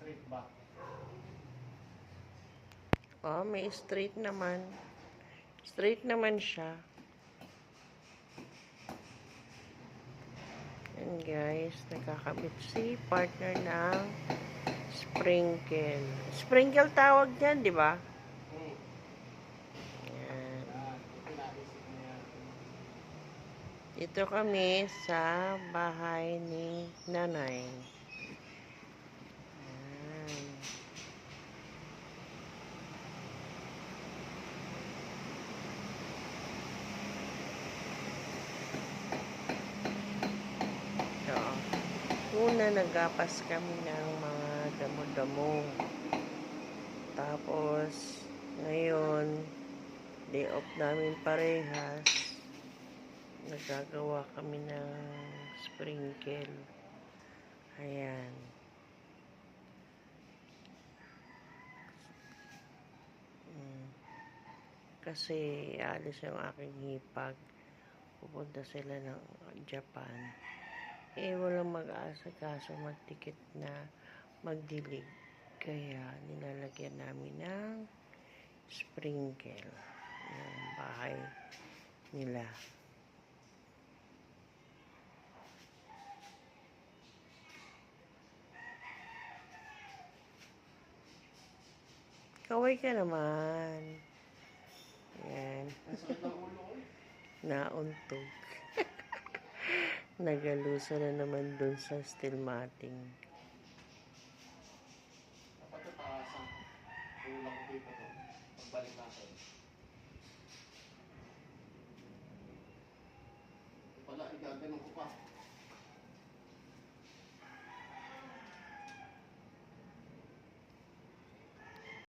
Straight back. Oh, may straight naman. Straight naman siya. Yan guys, nakakabit si partner ng sprinkle. Sprinkle tawag yan, di ba? Dito kami sa bahay ni nanay. Yan. Ito. Una, nagapas kami ng mga damo-damo. Tapos, ngayon, day off namin parehas nagagawa kami ng sprinkle. Ayan. Mm. Kasi alis yung aking hipag. Pupunta sila ng Japan. Eh, walang mag-aasakaso magtikit na magdilig. Kaya, nilalagyan namin ng sprinkle. Yung bahay nila. Kaway ka naman. Yan. Nauntog. Nagaluso na naman dun sa steel matting. Dapat tataasan. Ulang ko dito to. Pagbalik natin. Ito pala, igaganon ko pa.